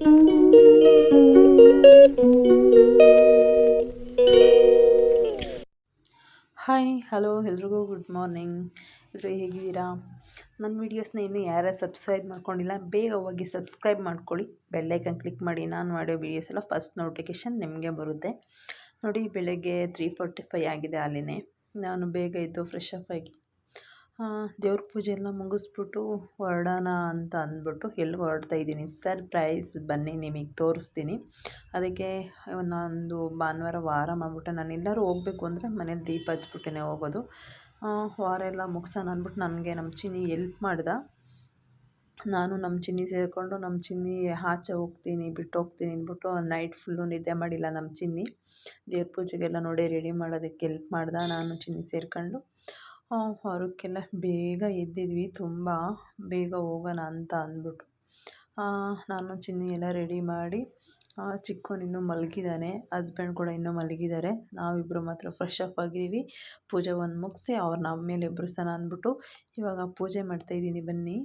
Hi hello ಎಲ್ರಿಗೂ good morning ಎಲ್ಲರೂ ಹೇಗಿದ್ದೀರಾ? ನನ್ನ ವೀಡಿಯೋಸ್ನ ಇನ್ನೂ ಯಾರೇ ಸಬ್ಸ್ಕ್ರೈಬ್ ಮಾಡ್ಕೊಂಡಿಲ್ಲ, ಬೇಗ ಹೋಗಿ ಸಬ್ಸ್ಕ್ರೈಬ್ ಮಾಡ್ಕೊಳ್ಳಿ. ಬೆಲ್ಲೈಕನ್ ಕ್ಲಿಕ್ ಮಾಡಿ, ನಾನು ಮಾಡೋ ವೀಡಿಯೋಸ್ ಎಲ್ಲ ಫಸ್ಟ್ ನೋಟಿಫಿಕೇಶನ್ ನಿಮಗೆ ಬರುತ್ತೆ. ನೋಡಿ, ಬೆಳಗ್ಗೆ ತ್ರೀ ಫೋರ್ಟಿ ಫೈ ಆಗಿದೆ ಅಲ್ಲಿನೇ. ನಾನು ಬೇಗ ಇದ್ದು ಫ್ರೆಶ್ ಅಪ್ ಆಗಿ ದೇವ್ರ ಪೂಜೆ ಎಲ್ಲ ಮುಗಿಸ್ಬಿಟ್ಟು ಹೊರಡೋಣ ಅಂತ ಅಂದ್ಬಿಟ್ಟು ಎಲ್ಲಿ ಹೊರಡ್ತಾ ಇದ್ದೀನಿ. ಸರ್ಪ್ರೈಸ್ ಬನ್ನಿ ನಿಮಗೆ ತೋರಿಸ್ತೀನಿ. ಅದಕ್ಕೆ ನಾನೊಂದು ಭಾನುವಾರ ವಾರ ಮಾಡಿಬಿಟ್ಟೆ ನಾನು ಎಲ್ಲರೂ ಹೋಗಬೇಕು ಅಂದರೆ ಮನೇಲಿ ದೀಪ ಹಚ್ಬಿಟ್ಟೇ ಹೋಗೋದು. ವಾರ ಎಲ್ಲ ಮುಗಿಸೋಣ ಅಂದ್ಬಿಟ್ಟು ನನಗೆ ನಮ್ಮ ಚಿನ್ನಿ ಎಲ್ಪ್ ಮಾಡ್ದೆ. ನಾನು ನಮ್ಮ ಚಿನ್ನಿ ಸೇರಿಕೊಂಡು ನಮ್ಮ ಚಿನ್ನಿ ಆಚೆ ಹೋಗ್ತೀನಿ, ಬಿಟ್ಟು ಹೋಗ್ತೀನಿ ಅಂದ್ಬಿಟ್ಟು ನೈಟ್ ಫುಲ್ಲು ನಿದ್ದೆ ಮಾಡಿಲ್ಲ ನಮ್ಮ ಚಿನ್ನಿ. ದೇವ್ರ ಪೂಜೆಗೆಲ್ಲ ನೋಡಿ ರೆಡಿ ಮಾಡೋದಕ್ಕೆ ಎಲ್ಪ್ ಮಾಡ್ದೆ ನಾನು ಚಿನ್ನಿ ಸೇರ್ಕೊಂಡು. ಹೊರಕ್ಕೆಲ್ಲ ಬೇಗ ಎದ್ದಿದ್ವಿ, ತುಂಬ ಬೇಗ ಹೋಗೋಣ ಅಂತ ಅಂದ್ಬಿಟ್ಟು. ನಾನು ಚಿನ್ನಿ ಎಲ್ಲ ರೆಡಿ ಮಾಡಿ ಚಿಕ್ಕವನು ಇನ್ನೂ ಮಲಗಿದ್ದಾನೆ ಹಸ್ಬೆಂಡ್ ಕೂಡ ಇನ್ನೂ ಮಲಗಿದ್ದಾರೆ. ನಾವಿಬ್ಬರು ಮಾತ್ರ ಫ್ರೆಶ್ ಅಪ್ ಆಗಿದ್ದೀವಿ. ಪೂಜೆ ಒಂದು ಮುಗಿಸಿ ಅವ್ರನ್ನ ಮೇಲೆ ಎಬ್ಬಿಸ್ತಾನ ಅಂದ್ಬಿಟ್ಟು ಇವಾಗ ಪೂಜೆ ಮಾಡ್ತಾಯಿದ್ದೀನಿ ಬನ್ನಿ.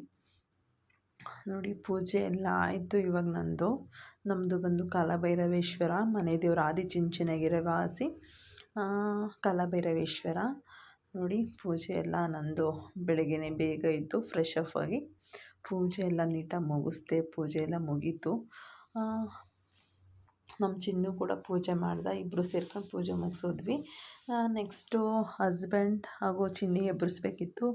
ನೋಡಿ, ಪೂಜೆ ಎಲ್ಲ ಆಯಿತು ಇವಾಗ ನಂದು. ನಮ್ಮದು ಬಂದು ಕಾಲಭೈರವೇಶ್ವರ, ಮನೆ ದೇವರು ಆದಿಚುಂಚನಗಿರಿ ವಾಸಿ. ಕಾಲಭೈರವೇಶ್ವರ. ನೋಡಿ ಪೂಜೆ ಎಲ್ಲ ನಂದು ಬೆಳಗ್ಗೆನೇ ಬೇಗ ಇದ್ದು ಫ್ರೆಶ್ ಅಪ್ ಆಗಿ ಪೂಜೆ ಎಲ್ಲ ನೀಟಾಗಿ ಮುಗಿಸ್ದೆ, ಪೂಜೆ ಎಲ್ಲ ಮುಗೀತು. ನಮ್ಮ ಚಿನ್ನು ಕೂಡ ಪೂಜೆ ಮಾಡ್ದೆ ಇಬ್ಬರು ಸೇರ್ಕೊಂಡು ಪೂಜೆ ಮುಗಿಸಿದ್ವಿ. ನೆಕ್ಸ್ಟು ಹಸ್ಬೆಂಡ್ ಹಾಗೂ ಚಿನ್ನಿ ಎಬ್ಬರಿಸ್ಬೇಕಿತ್ತು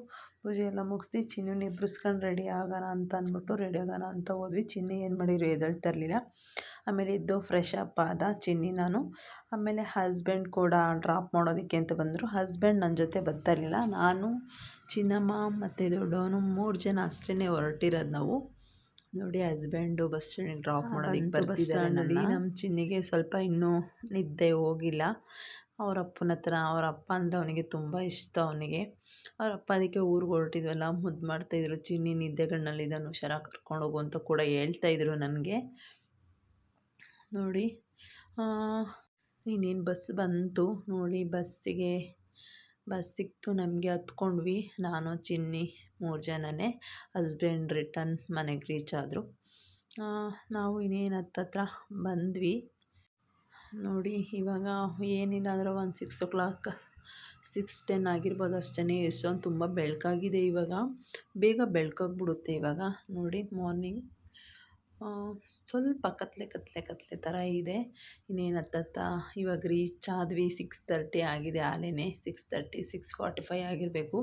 ಪೂಜೆ ಎಲ್ಲ ಮುಗಿಸಿ ಚಿನ್ನಿನ ಎಬ್ಬರಿಸ್ಕೊಂಡು ರೆಡಿ ಆಗೋಣ ಅಂತ ಅಂದ್ಬಿಟ್ಟು ರೆಡಿ ಆಗೋಣ ಅಂತ ಹೋದ್ವಿ. ಚಿನ್ನಿ ಏನು ಮಾಡಿದ್ರು ಎದ್ದೇಳ್ತಾ ಆಮೇಲೆ ಎದ್ದು ಫ್ರೆಶ್ ಅಪ್ ಆದ ಚಿನ್ನಿ ನಾನು. ಆಮೇಲೆ ಹಸ್ಬೆಂಡ್ ಕೂಡ ಡ್ರಾಪ್ ಮಾಡೋದಕ್ಕೆ ಅಂತ ಬಂದರು. ಹಸ್ಬೆಂಡ್ ನನ್ನ ಜೊತೆ ಬರ್ತಾಯಿರಲಿಲ್ಲ ನಾನು ಚಿನ್ನಮ್ಮ ಮತ್ತು ದೊಡ್ಡವನು ಮೂರು ಜನ ಅಷ್ಟೇ ಹೊರಟಿರೋದು ನಾವು. ನೋಡಿ ಹಸ್ಬೆಂಡು ಬಸ್ ಸ್ಟ್ಯಾಂಡಿಗೆ ಡ್ರಾಪ್ ಮಾಡೋದಕ್ಕೆ ಬರ್ತಿದ್ದಾರೆ ನಮ್ಮ ಚಿನ್ನಿಗೆ ಸ್ವಲ್ಪ ಇನ್ನೂ ನಿದ್ದೆ ಹೋಗಿಲ್ಲ. ಅವ್ರ ಅಪ್ಪನ ಹತ್ರ ಅವ್ರ ಅಪ್ಪ ಅಂದರೆ ಅವನಿಗೆ ತುಂಬ ಇಷ್ಟ ಅವನಿಗೆ. ಅವ್ರ ಅಪ್ಪ ಅದಕ್ಕೆ ಊರಿಗೆ ಹೊರಟಿದ್ವಲ್ಲ ಮುದ್ದು ಮಾಡ್ತಾಯಿದ್ರು ಚಿನ್ನಿ ನಿದ್ದೆಗಣ್ಣಲ್ಲಿದ್ದಾನೆ ಹುಷಾರಾಗಿ ಕರ್ಕೊಂಡೋಗು ಅಂತ ಕೂಡ ಹೇಳ್ತಾಯಿದ್ರು ನನಗೆ. ನೋಡಿ. ಇನ್ನೇನು ಬಸ್ ಬಂತು ನೋಡಿ. ಬಸ್ಸಿಗೆ ಬಸ್ ಸಿಕ್ತು ನಮಗೆ ಹತ್ಕೊಂಡ್ವಿ. ನಾನು, ಚಿನ್ನಿ ಮೂರು ಜನನೇ. ಹಸ್ಬೆಂಡ್ ರಿಟರ್ನ್ ಮನೆಗೆ ರೀಚ್ ಆದರು. ನಾವು ಇನ್ನೇನು ಹತ್ತತ್ರ ಬಂದ್ವಿ. ನೋಡಿ, ಇವಾಗ ಏನಿಲ್ಲ ಅಂದರೆ ಒಂದು six o'clock six ten ಆಗಿರ್ಬೋದು ಅಷ್ಟೇ ಎಷ್ಟೊಂದು ತುಂಬ ಬೆಳಕಾಗಿದೆ ಇವಾಗ. ಬೇಗ ಬೆಳಕಾಗ್ಬಿಡುತ್ತೆ ಇವಾಗ. ನೋಡಿ ಮಾರ್ನಿಂಗ್ ಸ್ವಲ್ಪ ಕತ್ತಲೆ ಕತ್ತಲೆ ಕತ್ತಲೆ ಥರ ಇದೆ. ಇನ್ನೇನು ಹತ್ತತ್ತ? ಇವಾಗ ರೀಚ್ ಆದ್ವಿ ಸಿಕ್ಸ್ ತರ್ಟಿ ಆಗಿದೆ ಆಲೇನೆ six thirty six forty five ಆಗಿರಬೇಕು.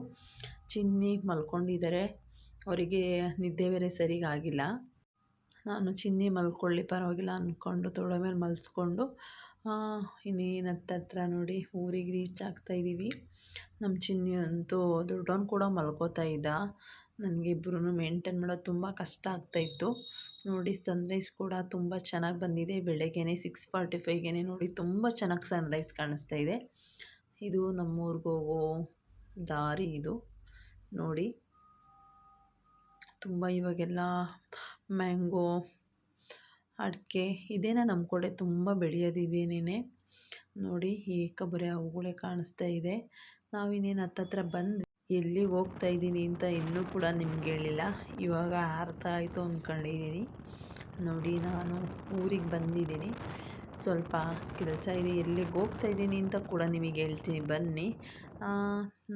ಚಿನ್ನಿ ಮಲ್ಕೊಂಡಿದ್ದಾರೆ ಅವರಿಗೆ ನಿದ್ದೆ ಬೇರೆ ಸರಿಗಾಗಿಲ್ಲ. ನಾನು ಚಿನ್ನಿ ಮಲ್ಕೊಳ್ಳಿ, ಪರವಾಗಿಲ್ಲ ಅಂದ್ಕೊಂಡು ತೊಡೆ ಮೇಲೆ ಮಲ್ಸ್ಕೊಂಡು ಇನ್ನೇನು ಹತ್ತತ್ರ ನೋಡಿ ಊರಿಗೆ ರೀಚ್ ಆಗ್ತಾ ಆಗ್ತಾಯಿದ್ದೀವಿ ನಮ್ಮ ಚಿನ್ನಿ ಅಂತೂ ದೊಡ್ಡವನು ಕೂಡ ಮಲ್ಕೋತಾ ಇದ್ದ. ನನಗೆ ಇಬ್ಬರೂ ಮೇಂಟೈನ್ ಮಾಡೋದು ತುಂಬ ಕಷ್ಟ ಆಗ್ತಾಯಿತ್ತು ನೋಡಿ ಸನ್ರೈಸ್ ಕೂಡ ತುಂಬ ಚೆನ್ನಾಗಿ ಬಂದಿದೆ. ಬೆಳಗ್ಗೆನೆ ಸಿಕ್ಸ್ ಫಾರ್ಟಿ ಫೈವ್ಗೆ ನೋಡಿ ತುಂಬ ಚೆನ್ನಾಗಿ ಸನ್ರೈಸ್ ಕಾಣಿಸ್ತಾ ಇದೆ. ಇದು ನಮ್ಮೂರಿಗೆ ಹೋಗೋ ದಾರಿ ಇದು. ನೋಡಿ ತುಂಬ ಇವಾಗೆಲ್ಲ ಮ್ಯಾಂಗೋ ಅಡಿಕೆ ಇದೇನ ನಮ್ಮ ಕಡೆ ತುಂಬ ಬೆಳೆಯೋದಿದೇನೇ ನೋಡಿ ಏಕಬರೆ ಅವುಗಳೇ ಕಾಣಿಸ್ತಾ ಇದೆ. ನಾವಿನ್ನೇನು ಹತ್ತತ್ರ ಬಂದು ಎಲ್ಲಿಗೆ ಹೋಗ್ತಾ ಇದ್ದೀನಿ ಅಂತ ಇನ್ನೂ ಕೂಡ ನಿಮ್ಗೆ ಹೇಳಿಲ್ಲ. ಇವಾಗ ಅರ್ಥ ಆಯಿತು ಅಂದ್ಕೊಂಡಿದ್ದೀನಿ ನೋಡಿ, ನಾನು ಊರಿಗೆ ಬಂದಿದ್ದೀನಿ. ಸ್ವಲ್ಪ ಕೆಲಸ ಇದೆ. ಎಲ್ಲಿಗೆ ಹೋಗ್ತಾ ಇದ್ದೀನಿ ಅಂತ ಕೂಡ ನಿಮಗೆ ಹೇಳ್ತೀನಿ. ಬನ್ನಿ.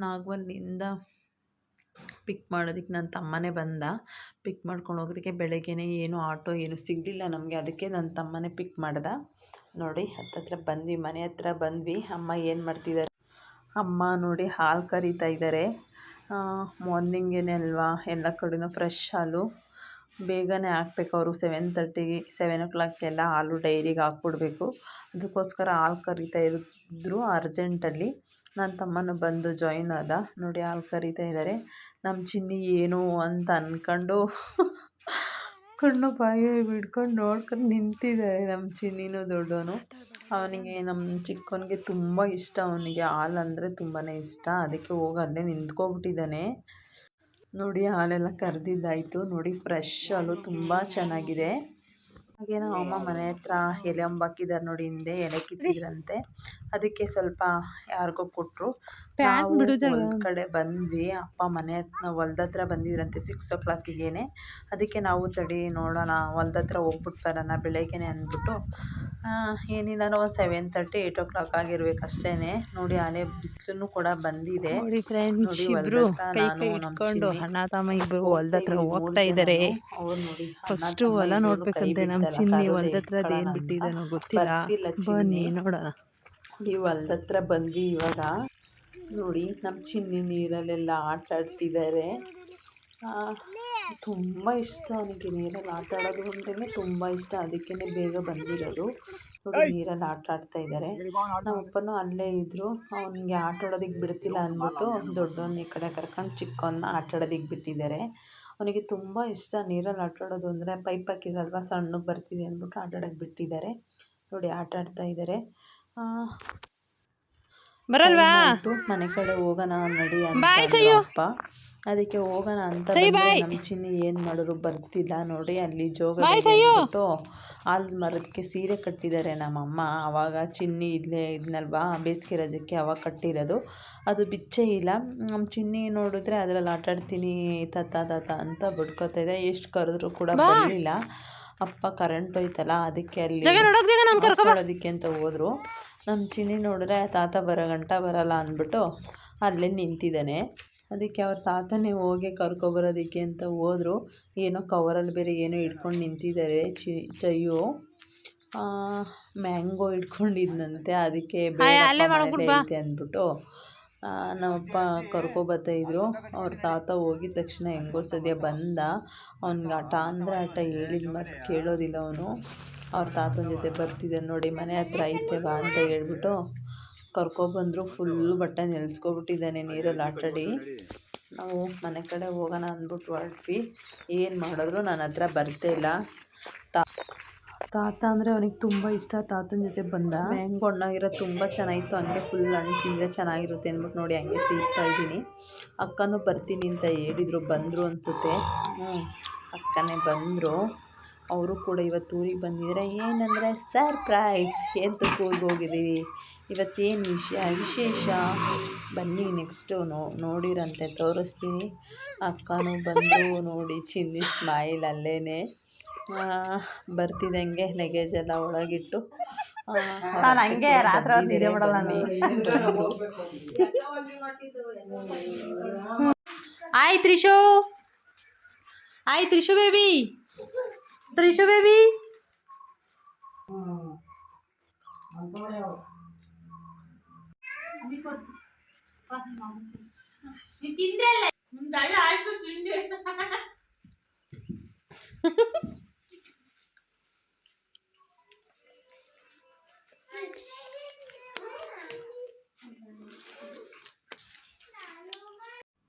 ನಾಗವಲ್ಲಿಂದ ಪಿಕ್ ಮಾಡೋದಕ್ಕೆ ನನ್ನ ತಮ್ಮನೇ ಬಂದ. ಪಿಕ್ ಮಾಡ್ಕೊಂಡು ಹೋಗೋದಕ್ಕೆ ಬೆಳಗ್ಗೆನೇ ಏನು ಆಟೋ ಏನು ಸಿಗಲಿಲ್ಲ ನಮಗೆ. ಅದಕ್ಕೆ ನನ್ನ ತಮ್ಮನೇ ಪಿಕ್ ಮಾಡ್ದ. ನೋಡಿ, ಹತ್ತತ್ರ ಬಂದ್ವಿ. ಮನೆ ಹತ್ರ ಬಂದ್ವಿ. ಅಮ್ಮ ಏನು ಮಾಡ್ತಿದ್ದಾರೆ? ಅಮ್ಮ ನೋಡಿ ಹಾಲು ಕರೀತಾ ಇದ್ದಾರೆ ಮಾರ್ನಿಂಗೇನೆ ಅಲ್ವಾ? ಎಲ್ಲ ಕಡೆಯೂ ಫ್ರೆಶ್ ಹಾಲು. ಬೇಗನೆ ಹಾಕ್ಬೇಕು ಅವರು. ಸೆವೆನ್ ತರ್ಟಿಗೆ ಸೆವೆನ್ ಓ ಕ್ಲಾಕ್ಗೆಲ್ಲ ಹಾಲು ಡೈರಿಗೆ ಹಾಕ್ಬಿಡ್ಬೇಕು. ಅದಕ್ಕೋಸ್ಕರ ಹಾಲು ಕರೀತಾ ಇದ್ದರು ಅರ್ಜೆಂಟಲ್ಲಿ ನನ್ನ ತಮ್ಮನೂ ಬಂದು ಜಾಯಿನ್ ಆದ. ನೋಡಿ ಹಾಲು ಕರೀತಾ ಇದ್ದಾರೆ ನಮ್ಮ ಚಿನ್ನಿ ಏನು ಅಂತ ಅಂದ್ಕೊಂಡು ಕಣ್ಣು ಬಾಯಿ ಬಿಡ್ಕೊಂಡು ನೋಡ್ಕೊಂಡು ನಿಂತಿದ್ದಾರೆ ನಮ್ಮ ಚಿನ್ನಿನೂ ದೊಡ್ಡವನು. ಅವನಿಗೆ ನಮ್ಮ ಚಿಕ್ಕವನಿಗೆ ತುಂಬ ಇಷ್ಟ. ಅವನಿಗೆ ಹಾಲು ಅಂದರೆ ತುಂಬಾ ಇಷ್ಟ. ಅದಕ್ಕೆ ಹೋಗಿ ಅಲ್ಲೇ ನಿಂತ್ಕೊಬಿಟ್ಟಿದ್ದಾನೆ. ನೋಡಿ ಹಾಲೆಲ್ಲ ಕರೆದಿದ್ದಾಯಿತು. ನೋಡಿ ಫ್ರೆಶ್ ಹಾಲು ತುಂಬ ಚೆನ್ನಾಗಿದೆ. ಹಾಗೆ ನಮ್ಮ ಅಮ್ಮ ಮನೆ ಹತ್ರ ಎಲೆ ಅಂಬಾಕಿದ್ದಾರೆ ನೋಡಿ ಹಿಂದೆ ಎಲೆ ಕಿತ್ತಿದ್ರಂತೆ. ಅದಕ್ಕೆ ಸ್ವಲ್ಪ ಯಾರಿಗೋ ಕೊಟ್ಟರು ಒಂದು ಕಡೆ ಬಂದ್ವಿ. ಅಪ್ಪ ಮನೆ ಹತ್ರ ಹೊಲ್ದತ್ರ ಬಂದಿದ್ರಂತೆ ಸಿಕ್ಸ್ ಓ ಕ್ಲಾಕಿಗೇನೆ ಅದಕ್ಕೆ ನಾವು ತಡಿ ನೋಡೋಣ ಹೊಲ್ದ ಹತ್ರ ಹೋಗ್ಬಿಟ್ಟು ಬರೋಣ ಬೆಳಗ್ಗೆನೆ ಅಂದ್ಬಿಟ್ಟು ಏನಿಲ್ಲ ಒಂದು seven thirty eight o'clock ಆಗಿರ್ಬೇಕು ಅಷ್ಟೇ ನೋಡಿ ಆನೆ ಬಿಸಿಲು ಕೂಡ ಬಂದಿದೆ. ನೋಡಿ ಇಬ್ರು ಇಟ್ಕೊಂಡು ಅಣ್ಣ ತಮ್ಮ ಇಬ್ರು ಹೊಲ್ದತ್ರ ಹೋಗ್ತಾ ಇದಾರೆ. ಫಸ್ಟ್ ಹೊಲ ನೋಡ್ಬೇಕಂತೆ ನಮ್ ಚಿನ್ನಿ ಹೊಲ್ದ ಹತ್ರ ಅದೇನ್ ಬಿಟ್ಟಿದ್ದಾನೋ ಗೊತ್ತಿಲ್ಲ. ಬನ್ನಿ ನೋಡೋಣ. ನೀವು ಹೊಲ್ದ ಹತ್ರ ಬಂದ್ವಿ ಇವಾಗ. ನೋಡಿ ನಮ್ಮ ಚಿನ್ನಿ ನೀರಲ್ಲೆಲ್ಲ ಆಟ ಆಡ್ತಿದ್ದಾರೆ ತುಂಬ ಇಷ್ಟ ಅವನಿಗೆ ನೀರಲ್ಲಿ ಆಟ ಆಡೋದು ಅಂದ್ರೆ ತುಂಬ ಇಷ್ಟ. ಅದಕ್ಕೇ ಬೇಗ ಬಂದಿರೋದು. ನೋಡಿ ನೀರಲ್ಲಿ ಆಟ ಆಡ್ತಾ ಇದ್ದಾರೆ ನಮ್ಮ ಅಪ್ಪನೂ ಅಲ್ಲೇ ಇದ್ದರು ಅವನಿಗೆ ಆಟ ಆಡೋದಕ್ಕೆ ಬಿಡ್ತಿಲ್ಲ ಅಂದ್ಬಿಟ್ಟು ದೊಡ್ಡವನ್ನ ಈ ಕಡೆ ಕರ್ಕೊಂಡು ಚಿಕ್ಕವನ್ನ ಆಟ ಆಡೋದಕ್ಕೆ ಬಿಟ್ಟಿದ್ದಾರೆ ಅವನಿಗೆ ತುಂಬ ಇಷ್ಟ ನೀರಲ್ಲಿ ಆಟ ಆಡೋದು ಅಂದರೆ ಪೈಪ್ ಹಾಕಿದಲ್ವ ಸಣ್ಣಗೆ ಬರ್ತಿದೆ ಅಂದ್ಬಿಟ್ಟು ಆಟ ಆಡೋಕ್ಕೆ ಬಿಟ್ಟಿದ್ದಾರೆ. ನೋಡಿ ಆಟ ಆಡ್ತಾ ಇದ್ದಾರೆ ಬರಲ್ವಾ? ಮನೆ ಕಡೆ ಹೋಗೋಣ ನಡಿ ಅಂತ ಅಪ್ಪ. ಅದಕ್ಕೆ ಹೋಗೋಣ ಅಂತ ನಮ್ಮ ಚಿನ್ನಿ ಏನು ಮಾಡಿದ್ರು ಬರ್ತಿಲ್ಲ ನೋಡಿ ಅಲ್ಲಿ ಜೋಗ ಬಿಟ್ಟು ಅಲ್ಲಿ ಮರಕ್ಕೆ ಸೀರೆ ಕಟ್ಟಿದ್ದಾರೆ ನಮ್ಮಮ್ಮ. ಅವಾಗ ಚಿನ್ನಿ ಇಲ್ಲೇ ಇದ್ನಲ್ವಾ ಬೇಸಿಗೆ ರಜಕ್ಕೆ ಅವಾಗ ಕಟ್ಟಿರೋದು. ಅದು ಬಿಚ್ಚೇ ಇಲ್ಲ. ನಮ್ಮ ಚಿನ್ನಿ ನೋಡಿದ್ರೆ ಅದ್ರಲ್ಲಿ ಆಟಾಡ್ತೀನಿ ತಾತ ತಾತ ಅಂತ ಬಡ್ಕೋತಾ ಇದೆ ಎಷ್ಟು ಕರೆದ್ರು ಕೂಡ ಬರಲಿಲ್ಲ. ಅಪ್ಪ ಕರೆಂಟ್ ಹೋಯ್ತಲ್ಲ ಅದಕ್ಕೆ ಅಲ್ಲಿ ಅದಕ್ಕೆ ಅಂತ ಹೋದ್ರು. ನಮ್ಮ ಚಿನ್ನಿ ನೋಡಿದ್ರೆ ತಾತ ಬರೋ ಗಂಟ ಬರಲ್ಲ ಅಂದ್ಬಿಟ್ಟು ಅಲ್ಲೇ ನಿಂತಿದ್ದಾನೆ. ಅದಕ್ಕೆ ಅವ್ರ ತಾತನೇ ಹೋಗಿ ಕರ್ಕೊಬರೋದಕ್ಕೆ ಅಂತ ಹೋದ್ರು. ಏನೋ ಕವರಲ್ಲಿ ಬೇರೆ ಏನೋ ಹಿಡ್ಕೊಂಡು ನಿಂತಿದ್ದಾರೆ ಚಿ ಚಯ್ಯು ಮ್ಯಾಂಗೋ ಹಿಡ್ಕೊಂಡಿದ್ನಂತೆ ಅದಕ್ಕೆ ಐತೆ ಅಂದ್ಬಿಟ್ಟು. ನಮ್ಮಪ್ಪ ಕರ್ಕೊಬರ್ತಾಯಿದ್ರು ಅವ್ರ ತಾತ ಹೋಗಿದ ತಕ್ಷಣ ಹೆಂಗೋ ಸದ್ಯ ಬಂದ. ಅವ್ನಿಗೆ ಆಟ ಅಂದರೆ ಆಟ ಹೇಳಿದ ಮತ್ತು ಕೇಳೋದಿಲ್ಲ ಅವನು. ಅವ್ರ ತಾತನ ಜೊತೆ ಬರ್ತಿದ್ದಾನೆ ನೋಡಿ ಮನೆ ಹತ್ರ ಐತೆ ಬಾ ಅಂತ ಹೇಳ್ಬಿಟ್ಟು ಕರ್ಕೊಬಂದರು ಫುಲ್ಲು ಬಟ್ಟೆ ನೆನೆಸ್ಕೊಬಿಟ್ಟಿದ್ದಾನೆ ನೀರಲ್ಲಿ ಆಟಾಡಿ. ನಾವು ಮನೆ ಕಡೆ ಹೋಗೋಣ ಅಂದ್ಬಿಟ್ಟು ಹೊರಟ್ವಿ. ಏನು ಮಾಡಿದ್ರು ನನ್ನ ಹತ್ರ ಬರ್ತಾ ಇಲ್ಲ. ತಾ ತಾತ ಅಂದರೆ ಅವನಿಗೆ ತುಂಬ ಇಷ್ಟ. ತಾತನ ಜೊತೆ ಬಂದ. ಹೆಂಗೆ ಹಣ್ಣಾಗಿರೋದು ತುಂಬ ಚೆನ್ನಾಗಿತ್ತು. ಹಂಗೆ ಫುಲ್ ಹಣ್ಣು ತಿಂದರೆ ಚೆನ್ನಾಗಿರುತ್ತೆ ಅಂದ್ಬಿಟ್ಟು ನೋಡಿ ಹಂಗೆ ಸೀಗ್ತಾ ಇದ್ದೀನಿ. ಅಕ್ಕನೂ ಬರ್ತೀನಿ ಅಂತ ಹೇಳಿದರು. ಬಂದರು ಅನಿಸುತ್ತೆ. ಹ್ಞೂ ಅಕ್ಕನೇ ಬಂದರು. ಅವರು ಕೂಡ ಇವತ್ತು ಊರಿಗೆ ಬಂದಿದ್ದಾರೆ. ಏನಂದರೆ ಸರ್ಪ್ರೈಸ್ ಎಂತ ಊರಿಗೆ ಹೋಗಿದ್ದೀವಿ. ಇವತ್ತೇನು ವಿಷಯ ವಿಶೇಷ? ಬನ್ನಿ ನೆಕ್ಸ್ಟು ನೋಡಿರಂತೆ ತೋರಿಸ್ತೀನಿ. ಅಕ್ಕನೂ ಬಂದು ನೋಡಿ ಚಿನ್ನಿ ಸ್ಮೈಲ್ ಅಲ್ಲೇ ಬರ್ತಿದ್ದಂಗೆ ಲಗೇಜ್ ಎಲ್ಲ ಒಳಗಿಟ್ಟು. ಹಂಗೆ ರಾತ್ರಿ ಆಯ್ತು ತ್ರಿಶು. ಆಯ್ತು ತ್ರಿಶು ಬೇಬಿ ತ್ರಿಶು ಬೇಬಿ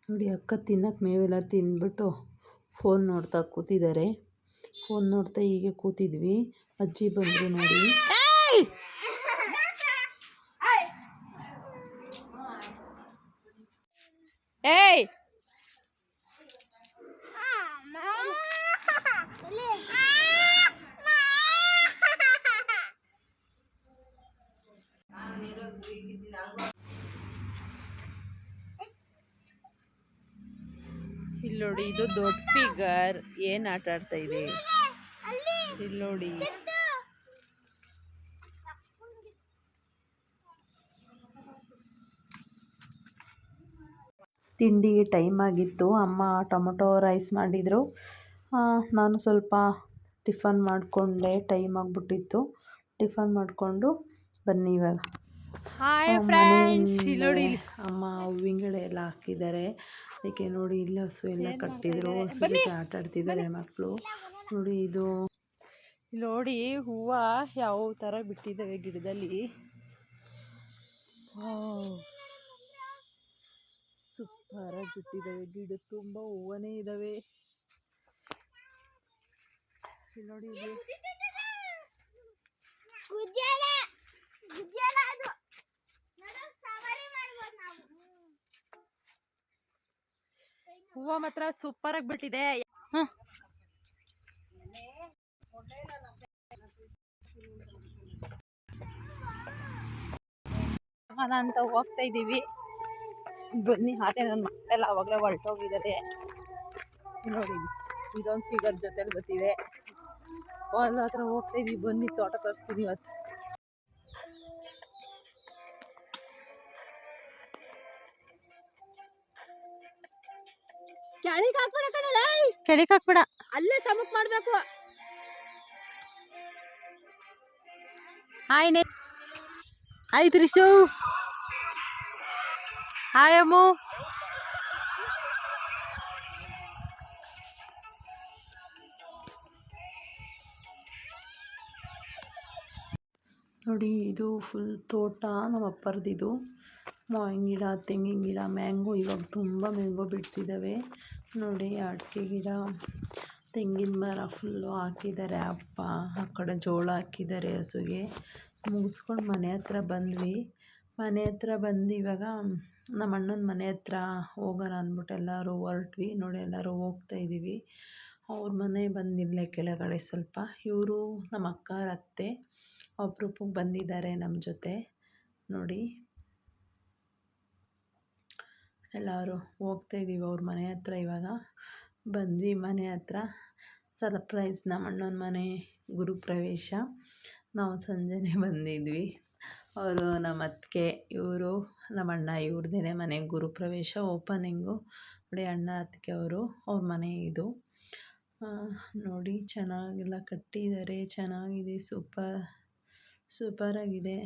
ನೋಡಿ ಅಕ್ಕ ತಿನ್ನಕ್ಕೆ ಮೇವೆಲ್ಲ ತಿಂದ್ಬಿಟ್ಟು ಫೋನ್ ನೋಡ್ತಾ ಕೂತಿದ್ದಾರೆ. ಫೋನ್ ನೋಡ್ತಾ ಹೀಗೆ ಕೂತಿದ್ವಿ. ಅಜ್ಜಿ ಬಂದರು ನೋಡಿ. ಏಯ್! ಇಲ್ಲಿ ನೋಡಿ ಇದು ದೊಡ್ಡ ಫಿಗರ್ ಏನು ಆಟ ಆಡ್ತಾ ಇದೆ ಇಲ್ಲಿ ನೋಡಿ. ತಿಂಡಿಗೆ ಟೈಮ್ ಆಗಿತ್ತು. ಅಮ್ಮ ಟೊಮೊಟೊ ರೈಸ್ ಮಾಡಿದರು. ನಾನು ಸ್ವಲ್ಪ ಟಿಫನ್ ಮಾಡಿಕೊಂಡೆ. ಟೈಮ್ ಆಗಿಬಿಟ್ಟಿತ್ತು. ಟಿಫನ್ ಮಾಡಿಕೊಂಡು ಬನ್ನಿ ಇವಾಗ. ಹಾಯ್ ಫ್ರೆಂಡ್ಸ್ ನೋಡಿ. ಅಮ್ಮ ಹೂವಿನ ಎಲ್ಲ ಹಾಕಿದ್ದಾರೆ. ಅದಕ್ಕೆ ನೋಡಿ ಇಲ್ಲಿ ಹಸು ಎಲ್ಲ ಕಟ್ಟಿದ್ರು. ಹಸು ಜೊತೆ ಆಟ ಆಡ್ತಿದ್ದಾರೆ ಮಕ್ಕಳು. ನೋಡಿ ಇದು ನೋಡಿ ಹೂವು ಯಾವ ಥರ ಬಿಟ್ಟಿದ್ದಾವೆ ಗಿಡದಲ್ಲಿ. ಸೂಪರಾಗಿ ಬಿಟ್ಟಿದ್ದಾವೆ ಗಿಡ ತುಂಬ ಹೂವನೇ ಇದ್ದಾವೆ ಇಲ್ಲಿ ನೋಡಿ ಇಲ್ಲಿ ಹೂವು ಮಾತ್ರ ಸೂಪರಾಗಿ ಬಿಟ್ಟಿದೆ. ಹಾಂ. ಹೋಗೋಣ ಅಂತ ಹೋಗ್ತಾ ಇದ್ದೀವಿ ಬನ್ನಿ ಹಾಗೆ ನನ್ನ ಮಕ್ಕಳೆಲ್ಲ ಅವಾಗಲೇ ಹೊರಟೋಗಿದ್ದಾರೆ. ನೋಡಿ ಇದೊಂದು ಫಿಗರ್ ಜೊತೆಲಿ ಬರ್ತಿದೆ. ಹೊಲ ಹತ್ರ ಹೋಗ್ತಾ ಇದೀವಿ. ಬನ್ನಿ ತೋಟ ತೋರಿಸ್ತೀನಿ ಇವತ್ತು. ಕೆಳಗೆ ಹಾಕ್ಬೇಡ ಕಣಲ್ಲ ಕೆಳಗೆ ಹಾಕ್ಬೇಡ. ಅಲ್ಲೇ ಸಮಕ್ ಮಾಡ್ಬೇಕು. Hi hi Trishu hi Ammu ನೋಡಿ, ಇದು ಫುಲ್ ತೋಟ ನಮ್ಮ ಅಪ್ಪರ್ದಿದು. ಮಾವಿನ ಗಿಡ, ತೆಂಗಿನ ಗಿಡ, ಮ್ಯಾಂಗೋ ಇವಾಗ ತುಂಬ ಮ್ಯಾಂಗೋ ಬಿಡ್ತಿದ್ದಾವೆ ನೋಡಿ, ಅಡಿಕೆ ಗಿಡ, ತೆಂಗಿನ ಮರ ಫುಲ್ಲು ಹಾಕಿದ್ದಾರೆ ಅಪ್ಪ ಆ ಕಡೆ ಜೋಳ ಹಾಕಿದ್ದಾರೆ ಹಸುಗೆ. ಮುಗಿಸ್ಕೊಂಡು ಮನೆ ಹತ್ರ ಬಂದ್ವಿ. ಮನೆ ಹತ್ರ ಬಂದು ಇವಾಗ ನಮ್ಮ ಅಣ್ಣನ ಮನೆ ಹತ್ರ ಹೋಗೋಣ ಅಂದ್ಬಿಟ್ಟು ಎಲ್ಲರೂ ಹೊರಟ್ವಿ. ನೋಡಿ ಎಲ್ಲರೂ ಹೋಗ್ತಾ ಇದ್ದೀವಿ ಅವ್ರ ಮನೆ ಬಂದಿಲ್ಲೇ ಕೆಳಗಡೆ ಸ್ವಲ್ಪ. ಇವರು ನಮ್ಮ ಅಕ್ಕ ಅತ್ತೆ ಅಪ್ರೂಪಕ್ಕೆ ಬಂದಿದ್ದಾರೆ ನಮ್ಮ ಜೊತೆ. ನೋಡಿ. ಎಲ್ಲರೂ ಹೋಗ್ತಾ ಇದ್ದೀವಿ ಅವ್ರ ಮನೆ ಹತ್ರ ಇವಾಗ. ಬಂದ್ವಿ ಮನೆ ಹತ್ರ. ಸರ್ಪ್ರೈಸ್ ನಮ್ಮ ಅಣ್ಣನ ಮನೆ ಗುರುಪ್ರವೇಶ ನಾವು ಸಂಜೆನೇ ಬಂದಿದ್ವಿ. ಅವರು ನಮ್ಮ ಅತ್ತಿಗೆ ಇವರು ನಮ್ಮ ಅಣ್ಣ ಇವ್ರದ್ದೇ ಮನೆ ಗುರುಪ್ರವೇಶ ಓಪನಿಂಗು ನೋಡಿ ಅಣ್ಣ ಅತ್ತಿಗೆ ಅವರು, ಅವ್ರ ಮನೆ ಇದು. ನೋಡಿ ಚೆನ್ನಾಗೆಲ್ಲ, ಕಟ್ಟಿದ್ದಾರೆ, ಚೆನ್ನಾಗಿದೆ ಸೂಪರ್ ಸೂಪರಾಗಿದೆ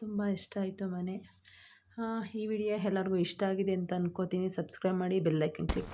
ತುಂಬ ಇಷ್ಟ ಆಯಿತು ಮನೆ. ಈ ವಿಡಿಯೋ ಎಲ್ಲರಿಗೂ ಇಷ್ಟ ಆಗಿದೆ ಅಂತ ಅನ್ಕೋತೀನಿ. ಸಬ್ಸ್ಕ್ರೈಬ್ ಮಾಡಿ ಬೆಲ್ಲೈಕನ್ ಕ್ಲಿಕ್